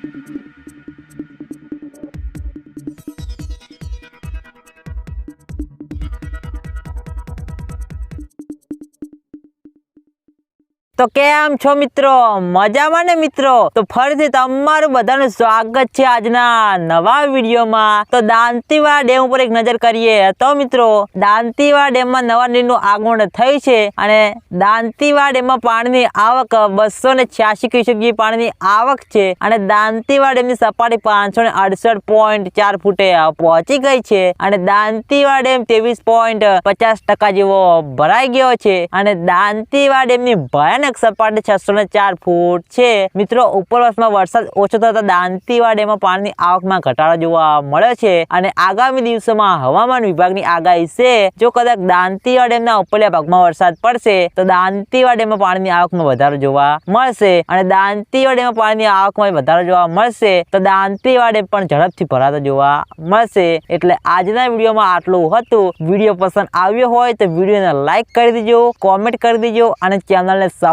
Thank you. તો કેમ છો મિત્રો? મજામાં ને મિત્રો? તો ફરીથી તમારું બધાનું સ્વાગત છે આજના નવા વિડીયોમાં. તો દાંતીવાડા ડેમ ઉપર એક નજર કરીએ તો મિત્રો, દાંતીવાડા ડેમમાં નવા નીરનું આગમન થયું છે અને દાંતીવાડા ડેમમાં પાણીની આવક બસો ને છ્યાસી ક્યુસેક પાણીની આવક છે અને દાંતીવાડા ડેમની સપાટી પાંચસો ને અડસઠ પોઈન્ટ ચાર ફૂટે પહોંચી ગઈ છે અને દાંતીવાડા ડેમ ત્રેવીસ પોઈન્ટ પચાસ ટકા જેવો ભરાઈ ગયો છે અને દાંતીવાડા ડેમની ભયાનક સપાટી છસો ફૂટ છે. મિત્રો, ઉપરવાસમાં વરસાદ ઓછો થતા દાંતીવા ડેમમાં પાણીની આવકમાં ઘટાડો જોવા મળે છે. અને આગામી દિવસોમાં હવામાન વિભાગની આગાહી છે. જો કદાચ દાંતીવા ડેમના ઉપરલા ભાગમાં વરસાદ પડશે, તો દાંતીવા ડેમમાં પાણીની આવકમાં વધારો જોવા મળશે. અને દાંતીવા ડેમમાં પાણીની આવકમાં વધારો જોવા મળશે, તો દાંતીવા ડેમ પણ ઝડપથી ભરાતો જોવા મળશે. એટલે આજના વિડીયોમાં આટલું હતું. વીડિયો પસંદ આવ્યો હોય તો વિડીયોને લાઈક કરી દેજો, કોમેન્ટ કરી દેજો, અને ચેનલને